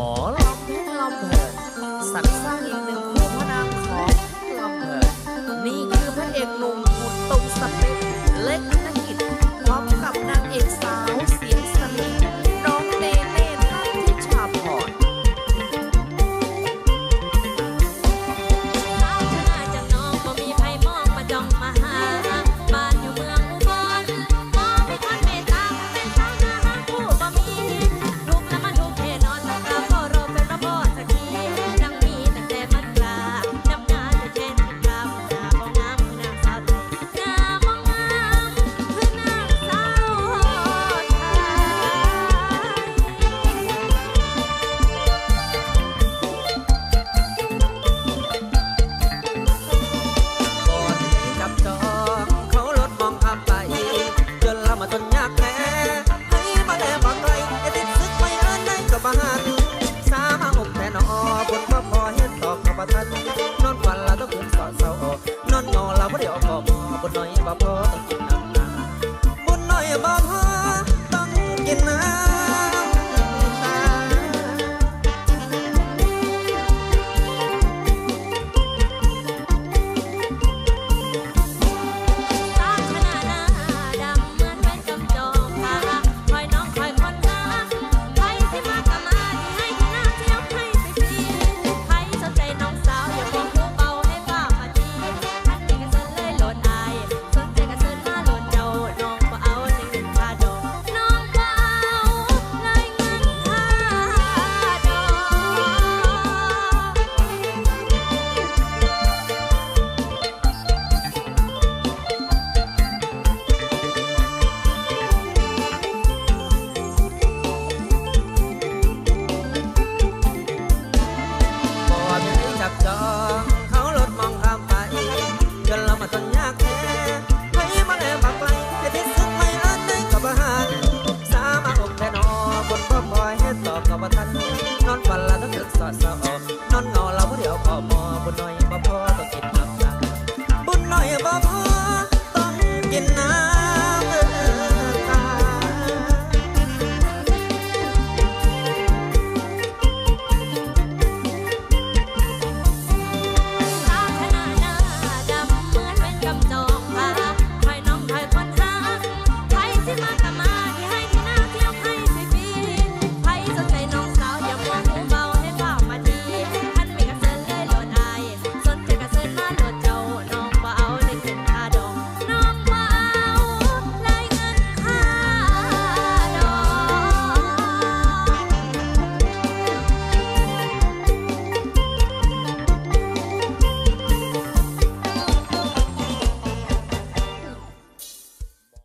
หมอลำแท้ลำเถินสักสร้างอีก นอนฝันลาต้องคืนสอดเสร้านอนงอเราไม่ได้ออกกอบบุญน้อยบ่พอต้องกินน้ำตาบุญน้อยบ่พอ สอดสอออกนอนเงาเราผู้เดียวก็มอบ่น้อย